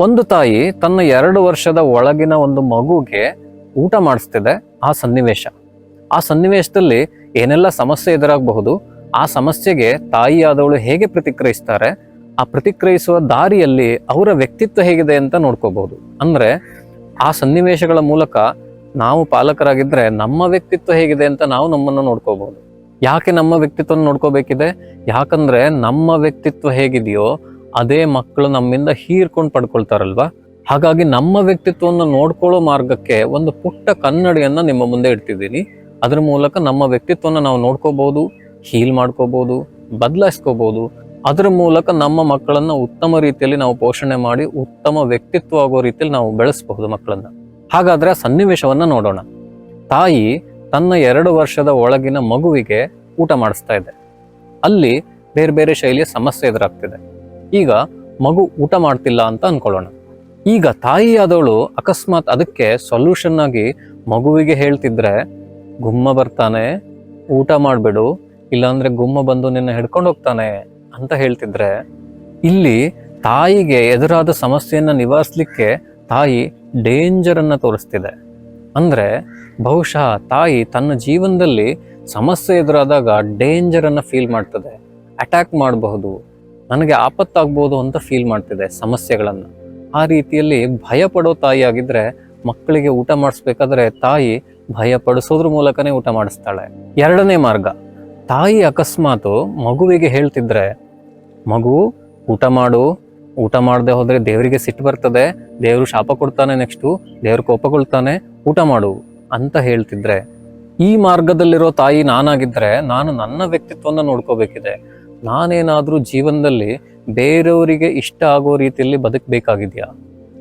ಒಂದು ತಾಯಿ ತನ್ನ ಎರಡು ವರ್ಷದ ಒಳಗಿನ ಒಂದು ಮಗುಗೆ ಊಟ ಮಾಡಿಸ್ತಿದೆ ಆ ಸನ್ನಿವೇಶ. ಆ ಸನ್ನಿವೇಶದಲ್ಲಿ ಏನೆಲ್ಲ ಸಮಸ್ಯೆ ಎದುರಾಗಬಹುದು, ಆ ಸಮಸ್ಯೆಗೆ ತಾಯಿಯಾದವಳು ಹೇಗೆ ಪ್ರತಿಕ್ರಿಯಿಸ್ತಾರೆ, ಆ ಪ್ರತಿಕ್ರಿಯಿಸುವ ದಾರಿಯಲ್ಲಿ ಅವರ ವ್ಯಕ್ತಿತ್ವ ಹೇಗಿದೆ ಅಂತ ನೋಡ್ಕೋಬಹುದು. ಅಂದ್ರೆ ಆ ಸನ್ನಿವೇಶಗಳ ಮೂಲಕ ನಾವು ಪಾಲಕರಾಗಿದ್ರೆ ನಮ್ಮ ವ್ಯಕ್ತಿತ್ವ ಹೇಗಿದೆ ಅಂತ ನಾವು ನಮ್ಮನ್ನು ನೋಡ್ಕೋಬಹುದು. ಯಾಕೆ ನಮ್ಮ ವ್ಯಕ್ತಿತ್ವ ನೋಡ್ಕೋಬೇಕಿದೆ? ಯಾಕಂದ್ರೆ ನಮ್ಮ ವ್ಯಕ್ತಿತ್ವ ಹೇಗಿದೆಯೋ ಅದೇ ಮಕ್ಕಳು ನಮ್ಮಿಂದ ಹೀರ್ಕೊಂಡು ಪಡ್ಕೊಳ್ತಾರಲ್ವಾ? ಹಾಗಾಗಿ ನಮ್ಮ ವ್ಯಕ್ತಿತ್ವವನ್ನು ನೋಡ್ಕೊಳ್ಳೋ ಮಾರ್ಗಕ್ಕೆ ಒಂದು ಪುಟ್ಟ ಕನ್ನಡಿಯನ್ನ ನಿಮ್ಮ ಮುಂದೆ ಇಡ್ತಿದ್ದೀನಿ. ಅದ್ರ ಮೂಲಕ ನಮ್ಮ ವ್ಯಕ್ತಿತ್ವನ ನಾವು ನೋಡ್ಕೋಬಹುದು ಹೀಲ್ ಮಾಡ್ಕೋಬಹುದು ಬದಲಾಯಿಸ್ಕೋಬಹುದು ಅದರ ಮೂಲಕ ನಮ್ಮ ಮಕ್ಕಳನ್ನ ಉತ್ತಮ ರೀತಿಯಲ್ಲಿ ನಾವು ಪೋಷಣೆ ಮಾಡಿ ಉತ್ತಮ ವ್ಯಕ್ತಿತ್ವ ಆಗೋ ರೀತಿಯಲ್ಲಿ ನಾವು ಬೆಳೆಸಬಹುದು ಮಕ್ಕಳನ್ನ. ಹಾಗಾದ್ರೆ ಆ ಸನ್ನಿವೇಶವನ್ನ ನೋಡೋಣ. ತಾಯಿ ತನ್ನ ಎರಡು ವರ್ಷದ ಒಳಗಿನ ಮಗುವಿಗೆ ಊಟ ಮಾಡಿಸ್ತಾ ಇದೆ ಅಲ್ಲಿ ಬೇರೆ ಬೇರೆ ಶೈಲಿಯ ಸಮಸ್ಯೆ ಎದುರಾಗ್ತಿದೆ. ಈಗ ಮಗು ಊಟ ಮಾಡ್ತಿಲ್ಲ ಅಂತ ಅನ್ಕೊಳ್ಳೋಣ. ಈಗ ತಾಯಿಯಾದವಳು ಅಕಸ್ಮಾತ್ ಅದಕ್ಕೆ ಸೊಲ್ಯೂಷನ್ ಆಗಿ ಮಗುವಿಗೆ ಹೇಳ್ತಿದ್ರೆ, ಗುಮ್ಮ ಬರ್ತಾನೆ, ಊಟ ಮಾಡ್ಬಿಡು, ಇಲ್ಲಾಂದ್ರೆ ಗುಮ್ಮ ಬಂದು ನಿನ್ನ ಹಿಡ್ಕೊಂಡು ಹೋಗ್ತಾನೆ ಅಂತ ಹೇಳ್ತಿದ್ರೆ, ಇಲ್ಲಿ ತಾಯಿಗೆ ಎದುರಾದ ಸಮಸ್ಯೆಯನ್ನು ನಿವಾರಿಸಲಿಕ್ಕೆ ತಾಯಿ ಡೇಂಜರ್ ಅನ್ನ ತೋರಿಸ್ತಿದೆ. ಅಂದ್ರೆ ಬಹುಶಃ ತಾಯಿ ತನ್ನ ಜೀವನದಲ್ಲಿ ಸಮಸ್ಯೆ ಎದುರಾದಾಗ ಡೇಂಜರ್ ಅನ್ನ ಫೀಲ್ ಮಾಡ್ತದೆ. ಅಟ್ಯಾಕ್ ಮಾಡಬಹುದು. ನನಗೆ ಆಪತ್ತಾಗ್ಬೋದು ಅಂತ ಫೀಲ್ ಮಾಡ್ತಿದೆ ಸಮಸ್ಯೆಗಳನ್ನು. ಆ ರೀತಿಯಲ್ಲಿ ಭಯ ಪಡೋ ತಾಯಿ ಆಗಿದ್ರೆ ಮಕ್ಕಳಿಗೆ ಊಟ ಮಾಡಿಸ್ಬೇಕಾದ್ರೆ ತಾಯಿ ಭಯ ಪಡಿಸೋದ್ರ ಮೂಲಕನೇ ಊಟ ಮಾಡಿಸ್ತಾಳೆ. ಎರಡನೇ ಮಾರ್ಗ, ತಾಯಿ ಅಕಸ್ಮಾತ್ ಮಗುವಿಗೆ ಹೇಳ್ತಿದ್ರೆ, ಮಗು, ಊಟ ಮಾಡು, ಊಟ ಮಾಡದೆ ಹೋದರೆ ದೇವರಿಗೆ ಸಿಟ್ಟು ಬರ್ತದೆ, ದೇವರು ಶಾಪ ಕೊಡ್ತಾನೆ ನೆಕ್ಸ್ಟು ದೇವ್ರು ಕೋಪಗೊಳ್ತಾನೆ ಊಟ ಮಾಡು ಅಂತ ಹೇಳ್ತಿದ್ರೆ, ಈ ಮಾರ್ಗದಲ್ಲಿರೋ ತಾಯಿ ನಾನಾಗಿದ್ದರೆ ನಾನು ನನ್ನ ವ್ಯಕ್ತಿತ್ವವನ್ನು ನೋಡ್ಕೋಬೇಕಿದೆ. ನಾನೇನಾದ್ರೂ ಜೀವನದಲ್ಲಿ ಬೇರೆಯವರಿಗೆ ಇಷ್ಟ ಆಗೋ ರೀತಿಯಲ್ಲಿ ಬದುಕಬೇಕಾಗಿದೆಯಾ?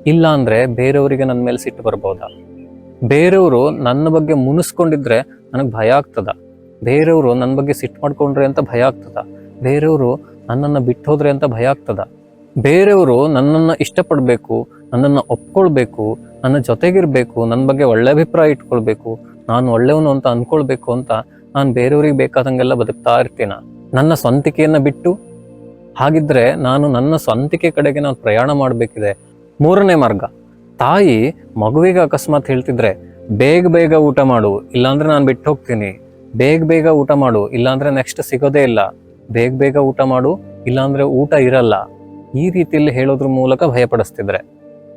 ಇಲ್ಲ ಅಂದರೆ ಬೇರೆಯವರಿಗೆ ನನ್ನ ಮೇಲೆ ಸಿಟ್ಟು ಬರ್ಬೋದಾ? ಬೇರೆಯವರು ನನ್ನ ಬಗ್ಗೆ ಮುನಿಸ್ಕೊಂಡಿದ್ರೆ ನನಗೆ ಭಯ ಆಗ್ತದ? ಬೇರೆಯವರು ನನ್ನ ಬಗ್ಗೆ ಸಿಟ್ಟು ಮಾಡ್ಕೊಂಡ್ರೆ ಅಂತ ಭಯ ಆಗ್ತದ? ಬೇರೆಯವರು ನನ್ನನ್ನು ಬಿಟ್ಟು ಹೋದ್ರೆ ಅಂತ ಭಯ ಆಗ್ತದ? ಬೇರೆಯವರು ನನ್ನನ್ನು ಇಷ್ಟಪಡಬೇಕು, ನನ್ನನ್ನು ಒಪ್ಕೊಳ್ಬೇಕು, ನನ್ನ ಜೊತೆಗಿರಬೇಕು ನನ್ನ ಬಗ್ಗೆ ಒಳ್ಳೆ ಅಭಿಪ್ರಾಯ ಇಟ್ಕೊಳ್ಬೇಕು, ನಾನು ಒಳ್ಳೆಯವನು ಅಂತ ಅಂದ್ಕೊಳ್ಬೇಕು ಅಂತ ನಾನು ಬೇರೆಯವ್ರಿಗೆ ಬೇಕಾದಂಗೆಲ್ಲ ಬದುಕ್ತಾ ಇರ್ತೀನ? ನನ್ನ ಸ್ವಂತಿಕೆಯನ್ನು ಬಿಟ್ಟು ಹಾಗಿದ್ರೆ ನಾನು ನನ್ನ ಸ್ವಂತಿಕೆ ಕಡೆಗೆ ನಾನು ಪ್ರಯಾಣ ಮಾಡಬೇಕಿದೆ. ಮೂರನೇ ಮಾರ್ಗ, ತಾಯಿ ಮಗುವಿಗೆ ಅಕಸ್ಮಾತ್ ಹೇಳ್ತಿದ್ರೆ, ಬೇಗ ಬೇಗ ಊಟ ಮಾಡು, ಇಲ್ಲಾಂದ್ರೆ ನಾನು ಬಿಟ್ಟು ಹೋಗ್ತೀನಿ. ಬೇಗ ಬೇಗ ಊಟ ಮಾಡು, ಇಲ್ಲಾಂದ್ರೆ ನೆಕ್ಸ್ಟ್ ಸಿಗೋದೇ ಇಲ್ಲ. ಬೇಗ ಬೇಗ ಊಟ ಮಾಡು, ಇಲ್ಲಾಂದ್ರೆ ಊಟ ಇರಲ್ಲ. ಈ ರೀತಿಯಲ್ಲಿ ಹೇಳೋದ್ರ ಮೂಲಕ ಭಯಪಡಿಸ್ತಿದ್ರೆ.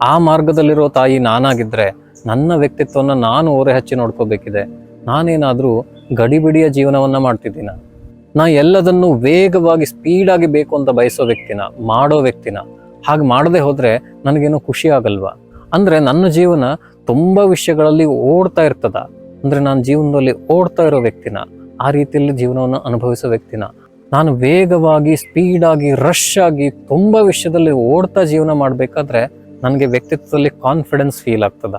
ಆ ಮಾರ್ಗದಲ್ಲಿರೋ ತಾಯಿ ನಾನಾಗಿದ್ರೆ, ನನ್ನ ವ್ಯಕ್ತಿತ್ವವನ್ನು ನಾನು ಓರೆ ಹಚ್ಚಿ ನೋಡ್ಕೋಬೇಕಿದೆ. ನಾನೇನಾದರೂ ಗಡಿಬಿಡಿಯ ಜೀವನವನ್ನು ಮಾಡ್ತಿದ್ದೀನ? ನಾ ಎಲ್ಲದನ್ನು ವೇಗವಾಗಿ ಸ್ಪೀಡಾಗಿ ಬೇಕು ಅಂತ ಬಯಸೋ ವ್ಯಕ್ತಿನ, ಮಾಡೋ ವ್ಯಕ್ತಿನ, ಹಾಗೆ ಮಾಡದೆ ಹೋದರೆ ನನಗೇನು ಖುಷಿ ಆಗಲ್ವಾ? ಅಂದರೆ ನನ್ನ ಜೀವನ ತುಂಬ ವಿಷಯಗಳಲ್ಲಿ ಓಡ್ತಾ ಇರ್ತದ. ಅಂದರೆ ನಾನು ಜೀವನದಲ್ಲಿ ಓಡ್ತಾ ಇರೋ ವ್ಯಕ್ತಿನ, ಆ ರೀತಿಯಲ್ಲಿ ಜೀವನವನ್ನು ಅನುಭವಿಸೋ ವ್ಯಕ್ತಿನ, ನಾನು ವೇಗವಾಗಿ ಸ್ಪೀಡಾಗಿ ರಶ್ ಆಗಿ ತುಂಬ ವಿಷಯದಲ್ಲಿ ಓಡ್ತಾ ಜೀವನ ಮಾಡಬೇಕಾದ್ರೆ ನನಗೆ ವ್ಯಕ್ತಿತ್ವದಲ್ಲಿ ಕಾನ್ಫಿಡೆನ್ಸ್ ಫೀಲ್ ಆಗ್ತದ.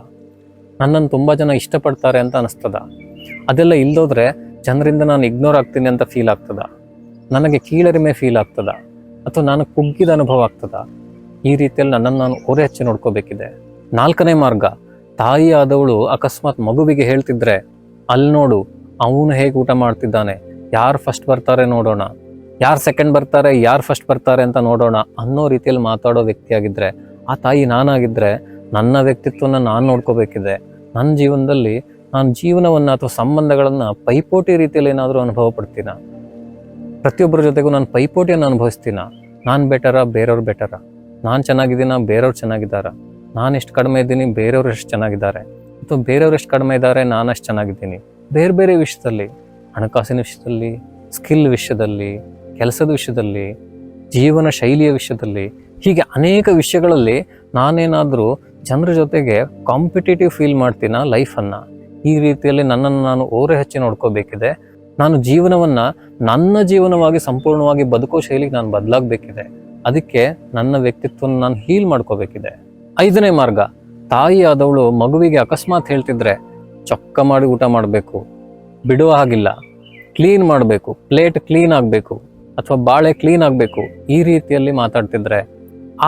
ನನ್ನನ್ನು ತುಂಬ ಜನ ಇಷ್ಟಪಡ್ತಾರೆ ಅಂತ ಅನಿಸ್ತದ. ಅದೆಲ್ಲ ಇಲ್ದೋದ್ರೆ ಜನರಿಂದ ನಾನು ಇಗ್ನೋರ್ ಆಗ್ತೀನಿ ಅಂತ ಫೀಲ್ ಆಗ್ತದ? ನನಗೆ ಕೀಳರಿಮೆ ಫೀಲ್ ಆಗ್ತದ? ಅಥವಾ ನಾನು ಕುಗ್ಗಿದ ಅನುಭವ ಆಗ್ತದ? ಈ ರೀತಿಯಲ್ಲಿ ನನ್ನನ್ನು ನಾನು ಓರೆ ಹಚ್ಚಿ ನೋಡ್ಕೋಬೇಕಿದೆ. ನಾಲ್ಕನೇ ಮಾರ್ಗ, ತಾಯಿ ಆದವಳು ಅಕಸ್ಮಾತ್ ಮಗುವಿಗೆ ಹೇಳ್ತಿದ್ರೆ ಅಲ್ಲಿ ನೋಡು, ಅವನು ಹೇಗೆ ಊಟ ಮಾಡ್ತಿದ್ದಾನೆ? ಯಾರು ಫಸ್ಟ್ ಬರ್ತಾರೆ ನೋಡೋಣ? ಯಾರು ಸೆಕೆಂಡ್ ಬರ್ತಾರೆ? ಯಾರು ಫಸ್ಟ್ ಬರ್ತಾರೆ ಅಂತ ನೋಡೋಣ? ಅನ್ನೋ ರೀತಿಯಲ್ಲಿ ಮಾತಾಡೋ ವ್ಯಕ್ತಿಯಾಗಿದ್ದರೆ ಆ ತಾಯಿ ನಾನಾಗಿದ್ದರೆ ನನ್ನ ವ್ಯಕ್ತಿತ್ವನ ನಾನು ನೋಡ್ಕೋಬೇಕಿದೆ. ನನ್ನ ಜೀವನದಲ್ಲಿ ನಾನು ಜೀವನವನ್ನು ಅಥವಾ ಸಂಬಂಧಗಳನ್ನು ಪೈಪೋಟಿ ರೀತಿಯಲ್ಲಿ ಏನಾದರೂ ಅನುಭವ ಪಡ್ತೀನ? ಪ್ರತಿಯೊಬ್ಬರ ಜೊತೆಗೂ ನಾನು ಪೈಪೋಟಿಯನ್ನು ಅನುಭವಿಸ್ತೀನ? ನಾನು ಬೆಟರ, ಬೇರೆಯವ್ರು ಬೆಟರ? ನಾನು ಚೆನ್ನಾಗಿದ್ದೀನ, ಬೇರೆಯವ್ರು ಚೆನ್ನಾಗಿದ್ದಾರ? ನಾನು ಎಷ್ಟು ಕಡಿಮೆ ಇದ್ದೀನಿ, ಬೇರೆಯವ್ರು ಎಷ್ಟು ಚೆನ್ನಾಗಿದ್ದಾರೆ? ಅಥವಾ ಬೇರೆಯವ್ರು ಎಷ್ಟು ಕಡಿಮೆ ಇದ್ದಾರೆ ನಾನು ಅಷ್ಟು ಚೆನ್ನಾಗಿದ್ದೀನಿ. ಬೇರೆ ಬೇರೆ ವಿಷಯದಲ್ಲಿ, ಹಣಕಾಸಿನ ವಿಷಯದಲ್ಲಿ, ಸ್ಕಿಲ್ ವಿಷಯದಲ್ಲಿ, ಕೆಲಸದ ವಿಷಯದಲ್ಲಿ, ಜೀವನ ಶೈಲಿಯ ವಿಷಯದಲ್ಲಿ, ಹೀಗೆ ಅನೇಕ ವಿಷಯಗಳಲ್ಲಿ ನಾನೇನಾದರೂ ಜನರ ಜೊತೆಗೆ ಕಾಂಪಿಟೇಟಿವ್ ಫೀಲ್ ಮಾಡ್ತೀನ ಲೈಫನ್ನು ಈ ರೀತಿಯಲ್ಲಿ ನನ್ನನ್ನು ನಾನು ಓರೆ ಹಚ್ಚಿ ನೋಡ್ಕೋಬೇಕಿದೆ. ನಾನು ಜೀವನವನ್ನ ನನ್ನ ಜೀವನವಾಗಿ ಸಂಪೂರ್ಣವಾಗಿ ಬದುಕೋ ಶೈಲಿಗೆ ನಾನು ಬದಲಾಗಬೇಕಿದೆ. ಅದಕ್ಕೆ ನನ್ನ ವ್ಯಕ್ತಿತ್ವನ ನಾನು ಹೀಲ್ ಮಾಡ್ಕೋಬೇಕಿದೆ. ಐದನೇ ಮಾರ್ಗ ತಾಯಿ ಆದವಳು ಮಗುವಿಗೆ ಅಕಸ್ಮಾತ್ ಹೇಳ್ತಿದ್ರೆ ಚೊಕ್ಕ ಮಾಡಿ ಊಟ ಮಾಡಬೇಕು, ಬಿಡುವ ಹಾಗಿಲ್ಲ ಕ್ಲೀನ್ ಮಾಡಬೇಕು ಪ್ಲೇಟ್ ಕ್ಲೀನ್ ಆಗಬೇಕು, ಅಥವಾ ಬಾಳೆ ಕ್ಲೀನ್ ಆಗಬೇಕು, ಈ ರೀತಿಯಲ್ಲಿ ಮಾತಾಡ್ತಿದ್ರೆ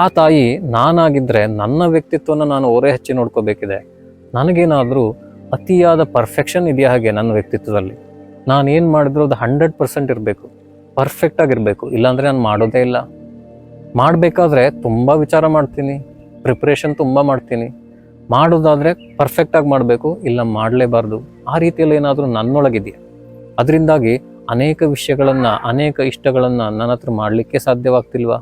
ಆ ತಾಯಿ ನಾನಾಗಿದ್ರೆ ನನ್ನ ವ್ಯಕ್ತಿತ್ವನ ನಾನು ಓರೆ ಹಚ್ಚಿ ನೋಡ್ಕೋಬೇಕಿದೆ. ನನಗೇನಾದರೂ ಅತಿಯಾದ ಪರ್ಫೆಕ್ಷನ್ ಇದೆಯಾ ಹಾಗೆ ನನ್ನ ವ್ಯಕ್ತಿತ್ವದಲ್ಲಿ? ನಾನು ಏನು ಮಾಡಿದ್ರು ಅದು ಹಂಡ್ರೆಡ್ ಪರ್ಸೆಂಟ್ ಇರಬೇಕು. ಪರ್ಫೆಕ್ಟ್ ಆಗಿರಬೇಕು. ಇಲ್ಲಾಂದರೆ ನಾನು ಮಾಡೋದೇ ಇಲ್ಲ. ಮಾಡಬೇಕಾದ್ರೆ ತುಂಬ ವಿಚಾರ ಮಾಡ್ತೀನಿ. ಪ್ರಿಪ್ರೇಷನ್ ತುಂಬ ಮಾಡ್ತೀನಿ. ಮಾಡೋದಾದರೆ ಪರ್ಫೆಕ್ಟಾಗಿ ಮಾಡಬೇಕು. ಇಲ್ಲ ಮಾಡಲೇಬಾರ್ದು. ಆ ರೀತಿಯಲ್ಲಿ ಏನಾದರೂ ನನ್ನೊಳಗಿದೆಯಾ? ಅದರಿಂದಾಗಿ ಅನೇಕ ವಿಷಯಗಳನ್ನು, ಅನೇಕ ಇಷ್ಟಗಳನ್ನು ನನ್ನ ಹತ್ರ ಮಾಡಲಿಕ್ಕೆ ಸಾಧ್ಯವಾಗ್ತಿಲ್ವಾ?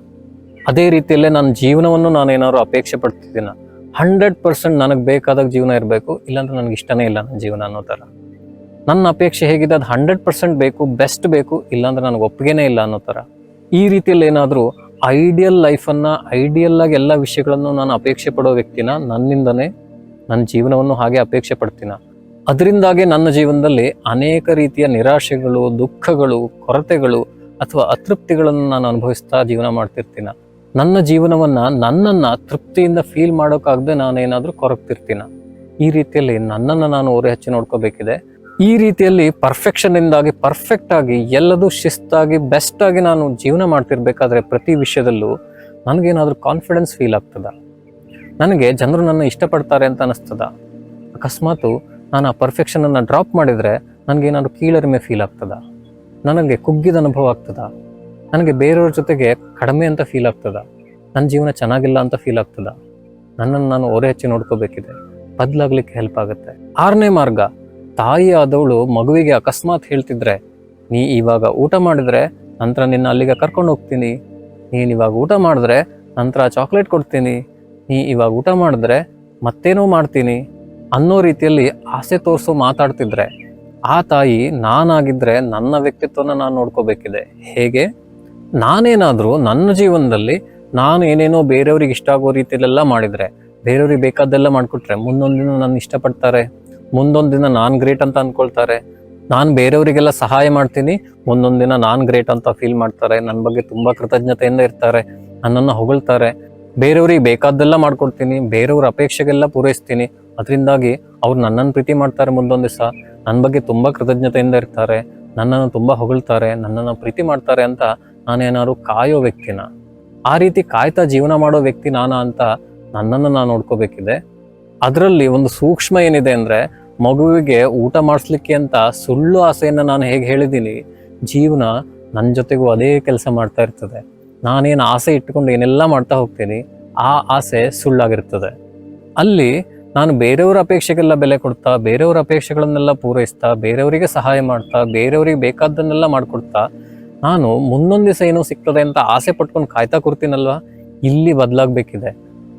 ಅದೇ ರೀತಿಯಲ್ಲೇ ನನ್ನ ಜೀವನವನ್ನು ನಾನು ಏನಾದರೂ ಅಪೇಕ್ಷೆ ಪಡ್ತಿದ್ದೀನ? ಹಂಡ್ರೆಡ್ ಪರ್ಸೆಂಟ್ ನನಗೆ ಬೇಕಾದಾಗ ಜೀವನ ಇರಬೇಕು, ಇಲ್ಲಾಂದ್ರೆ ನನಗೆ ಇಷ್ಟನೇ ಇಲ್ಲ ನನ್ನ ಜೀವನ ಅನ್ನೋ ಥರ. ನನ್ನ ಅಪೇಕ್ಷೆ ಹೇಗಿದೆ, ಅದು ಹಂಡ್ರೆಡ್ ಪರ್ಸೆಂಟ್ ಬೇಕು, ಬೆಸ್ಟ್ ಬೇಕು, ಇಲ್ಲಾಂದ್ರೆ ನನಗೆ ಒಪ್ಪಿಗೆನೇ ಇಲ್ಲ ಅನ್ನೋ ಥರ. ಈ ರೀತಿಯಲ್ಲಿ ಏನಾದರೂ ಐಡಿಯಲ್ ಲೈಫನ್ನು ಐಡಿಯಲ್ ಆಗಿ ಎಲ್ಲ ವಿಷಯಗಳನ್ನು ನಾನು ಅಪೇಕ್ಷೆ ಪಡೋ ವ್ಯಕ್ತಿನ ನನ್ನಿಂದನೇ ನನ್ನ ಜೀವನವನ್ನು ಹಾಗೆ ಅಪೇಕ್ಷೆ ಪಡ್ತೀನ. ಅದರಿಂದಾಗೆ ನನ್ನ ಜೀವನದಲ್ಲಿ ಅನೇಕ ರೀತಿಯ ನಿರಾಶೆಗಳು, ದುಃಖಗಳು, ಕೊರತೆಗಳು ಅಥವಾ ಅತೃಪ್ತಿಗಳನ್ನು ನಾನು ಅನುಭವಿಸ್ತಾ ಜೀವನ ಮಾಡ್ತಿರ್ತೀನ. ನನ್ನ ಜೀವನವನ್ನ ನನ್ನನ್ನು ತೃಪ್ತಿಯಿಂದ ಫೀಲ್ ಮಾಡೋಕ್ಕಾಗದೆ ನಾನೇನಾದರೂ ಕೊರಗ್ತಿರ್ತೀನ? ಈ ರೀತಿಯಲ್ಲಿ ನನ್ನನ್ನು ನಾನು ಓರೆ ಹಚ್ಚಿ ನೋಡ್ಕೋಬೇಕಿದೆ. ಈ ರೀತಿಯಲ್ಲಿ ಪರ್ಫೆಕ್ಷನಿಂದಾಗಿ ಪರ್ಫೆಕ್ಟಾಗಿ ಎಲ್ಲದೂ ಶಿಸ್ತಾಗಿ ಬೆಸ್ಟ್ ಆಗಿ ನಾನು ಜೀವನ ಮಾಡ್ತಿರ್ಬೇಕಾದ್ರೆ ಪ್ರತಿ ವಿಷಯದಲ್ಲೂ ನನಗೇನಾದರೂ ಕಾನ್ಫಿಡೆನ್ಸ್ ಫೀಲ್ ಆಗ್ತದ? ನನಗೆ ಜನರು ನನ್ನ ಇಷ್ಟಪಡ್ತಾರೆ ಅಂತ ಅನಿಸ್ತದ ಅಕಸ್ಮಾತು ನಾನು ಆ ಪರ್ಫೆಕ್ಷನನ್ನು ಡ್ರಾಪ್ ಮಾಡಿದರೆ ನನಗೇನಾದರೂ ಕೀಳರಿಮೆ ಫೀಲ್ ಆಗ್ತದ? ನನಗೆ ಕುಗ್ಗಿದ ಅನುಭವ ಆಗ್ತದ? ನನಗೆ ಬೇರೆಯವ್ರ ಜೊತೆಗೆ ಕಡಿಮೆ ಅಂತ ಫೀಲ್ ಆಗ್ತದ. ನನ್ನ ಜೀವನ ಚೆನ್ನಾಗಿಲ್ಲ ಅಂತ ಫೀಲ್ ಆಗ್ತದ. ನನ್ನನ್ನು ನಾನು ಓರೆ ಹಚ್ಚಿ ನೋಡ್ಕೋಬೇಕಿದೆ. ಬದಲಾಗ್ಲಿಕ್ಕೆ ಹೆಲ್ಪ್ ಆಗುತ್ತೆ. ಆರನೇ ಮಾರ್ಗ, ತಾಯಿ ಆದವಳು ಮಗುವಿಗೆ ಅಕಸ್ಮಾತ್ ಹೇಳ್ತಿದ್ರೆ, ನೀ ಇವಾಗ ಊಟ ಮಾಡಿದ್ರೆ ನಂತರ ನಿನ್ನ ಅಲ್ಲಿಗೆ ಕರ್ಕೊಂಡು ಹೋಗ್ತೀನಿ. ನೀನು ಇವಾಗ ಊಟ ಮಾಡಿದ್ರೆ ನಂತರ ಚಾಕ್ಲೇಟ್ ಕೊಡ್ತೀನಿ. ನೀ ಇವಾಗ ಊಟ ಮಾಡಿದ್ರೆ ಮತ್ತೇನೋ ಮಾಡ್ತೀನಿ. ಅನ್ನೋ ರೀತಿಯಲ್ಲಿ ಆಸೆ ತೋರಿಸೋ ಮಾತಾಡ್ತಿದ್ರೆ, ಆ ತಾಯಿ ನಾನಾಗಿದ್ರೆ ನನ್ನ ವ್ಯಕ್ತಿತ್ವನ ನಾನು ನೋಡ್ಕೋಬೇಕಿದೆ. ಹೇಗೆ? ನಾನೇನಾದರೂ ನನ್ನ ಜೀವನದಲ್ಲಿ ನಾನು ಏನೇನೋ ಬೇರೆಯವ್ರಿಗೆ ಇಷ್ಟ ಆಗೋ ರೀತಿಯಲ್ಲೆಲ್ಲ ಮಾಡಿದ್ರೆ, ಬೇರೆಯವ್ರಿಗೆ ಬೇಕಾದ್ದೆಲ್ಲ ಮಾಡಿಕೊಟ್ರೆ ಮುಂದೊಂದು ದಿನ ನನ್ನ ಇಷ್ಟಪಡ್ತಾರೆ, ಮುಂದೊಂದು ದಿನ ನಾನು ಗ್ರೇಟ್ ಅಂತ ಅಂದ್ಕೊಳ್ತಾರೆ ನಾನು ಬೇರೆಯವರಿಗೆಲ್ಲ ಸಹಾಯ ಮಾಡ್ತೀನಿ, ಮುಂದೊಂದು ದಿನ ನಾನು ಗ್ರೇಟ್ ಅಂತ ಫೀಲ್ ಮಾಡ್ತಾರೆ ನನ್ನ ಬಗ್ಗೆ ತುಂಬ ಕೃತಜ್ಞತೆಯಿಂದ ಇರ್ತಾರೆ, ನನ್ನನ್ನು ಹೊಗಳ್ತಾರೆ. ಬೇರೆಯವ್ರಿಗೆ ಬೇಕಾದ್ದೆಲ್ಲ ಮಾಡ್ಕೊಡ್ತೀನಿ, ಬೇರೆಯವ್ರ ಅಪೇಕ್ಷೆಗೆಲ್ಲ ಪೂರೈಸ್ತೀನಿ. ಅದರಿಂದಾಗಿ ಅವ್ರು ನನ್ನನ್ನು ಪ್ರೀತಿ ಮಾಡ್ತಾರೆ ಮುಂದೊಂದು ದಿವಸ ನನ್ನ ಬಗ್ಗೆ ತುಂಬ ಕೃತಜ್ಞತೆಯಿಂದ ಇರ್ತಾರೆ, ನನ್ನನ್ನು ತುಂಬ ಹೊಗಳ್ತಾರೆ, ನನ್ನನ್ನು ಪ್ರೀತಿ ಮಾಡ್ತಾರೆ ಅಂತ ನಾನೇನಾದ್ರು ಕಾಯೋ ವ್ಯಕ್ತಿನ, ಆ ರೀತಿ ಕಾಯ್ತಾ ಜೀವನ ಮಾಡೋ ವ್ಯಕ್ತಿ ನಾನಾ ಅಂತ ನನ್ನನ್ನು ನಾನು ನೋಡ್ಕೋಬೇಕಿದೆ. ಅದರಲ್ಲಿ ಒಂದು ಸೂಕ್ಷ್ಮ ಏನಿದೆ ಅಂದರೆ, ಮಗುವಿಗೆ ಊಟ ಮಾಡಿಸ್ಲಿಕ್ಕೆ ಅಂತ ಸುಳ್ಳು ಆಸೆಯನ್ನು ನಾನು ಹೇಗೆ ಹೇಳಿದ್ದೀನಿ, ಜೀವನ ನನ್ನ ಜೊತೆಗೂ ಅದೇ ಕೆಲಸ ಮಾಡ್ತಾ ಇರ್ತದೆ. ನಾನೇನು ಆಸೆ ಇಟ್ಕೊಂಡು ಏನೆಲ್ಲ ಮಾಡ್ತಾ ಹೋಗ್ತೀನಿ, ಆ ಆಸೆ ಸುಳ್ಳಾಗಿರ್ತದೆ. ಅಲ್ಲಿ ನಾನು ಬೇರೆಯವ್ರ ಅಪೇಕ್ಷೆಗೆಲ್ಲ ಬೆಲೆ ಕೊಡ್ತಾ, ಬೇರೆಯವ್ರ ಅಪೇಕ್ಷೆಗಳನ್ನೆಲ್ಲ ಪೂರೈಸ್ತಾ, ಬೇರೆಯವರಿಗೆ ಸಹಾಯ ಮಾಡ್ತಾ, ಬೇರೆಯವ್ರಿಗೆ ಬೇಕಾದ್ದನ್ನೆಲ್ಲ ಮಾಡ್ಕೊಡ್ತಾ ನಾನು ಮುಂದೊಂದು ದಿವಸ ಏನೋ ಸಿಗ್ತದೆ ಅಂತ ಆಸೆ ಪಟ್ಕೊಂಡು ಕಾಯ್ತಾ ಕೂರ್ತೀನಲ್ವಾ? ಇಲ್ಲಿ ಬದಲಾಗಬೇಕಿದೆ.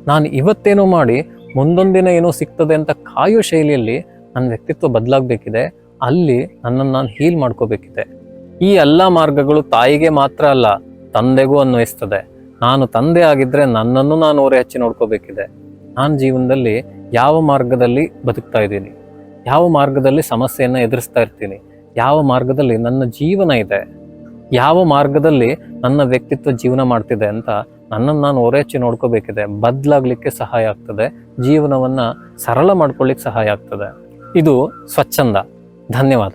ನಾನು ಇವತ್ತೇನೋ ಮಾಡಿ ಮುಂದೊಂದು ದಿನ ಏನೋ ಸಿಗ್ತದೆ ಅಂತ ಕಾಯೋ ಶೈಲಿಯಲ್ಲಿ ನನ್ನ ವ್ಯಕ್ತಿತ್ವ ಬದಲಾಗಬೇಕಿದೆ. ಅಲ್ಲಿ ನನ್ನನ್ನು ನಾನು ಹೀಲ್ ಮಾಡ್ಕೋಬೇಕಿದೆ. ಈ ಎಲ್ಲ ಮಾರ್ಗಗಳು ತಾಯಿಗೆ ಮಾತ್ರ ಅಲ್ಲ, ತಂದೆಗೂ ಅನ್ವಯಿಸ್ತದೆ. ನಾನು ತಂದೆ ಆಗಿದ್ದರೆ ನನ್ನನ್ನು ನಾನು ಓರೆ ಹಚ್ಚಿ ನೋಡ್ಕೋಬೇಕಿದೆ. ನಾನು ಜೀವನದಲ್ಲಿ ಯಾವ ಮಾರ್ಗದಲ್ಲಿ ಬದುಕ್ತಾ ಇದ್ದೀನಿ? ಯಾವ ಮಾರ್ಗದಲ್ಲಿ ಸಮಸ್ಯೆಯನ್ನು ಎದುರಿಸ್ತಾ ಇರ್ತೀನಿ? ಯಾವ ಮಾರ್ಗದಲ್ಲಿ ನನ್ನ ಜೀವನ ಇದೆ? ಯಾವ ಮಾರ್ಗದಲ್ಲಿ ನನ್ನ ವ್ಯಕ್ತಿತ್ವ ಜೀವನ ಮಾಡ್ತಿದೆ ಅಂತ ನನ್ನನ್ನು ನಾನು ಓರೆಚ್ಚಿ ನೋಡ್ಕೋಬೇಕಿದೆ. ಬದಲಾಗಲಿಕ್ಕೆ ಸಹಾಯ ಆಗ್ತದೆ. ಜೀವನವನ್ನು ಸರಳ ಮಾಡ್ಕೊಳ್ಳಿಕ್ಕೆ ಸಹಾಯ ಆಗ್ತದೆ. ಇದು ಸ್ವಚ್ಛಂದ. ಧನ್ಯವಾದ.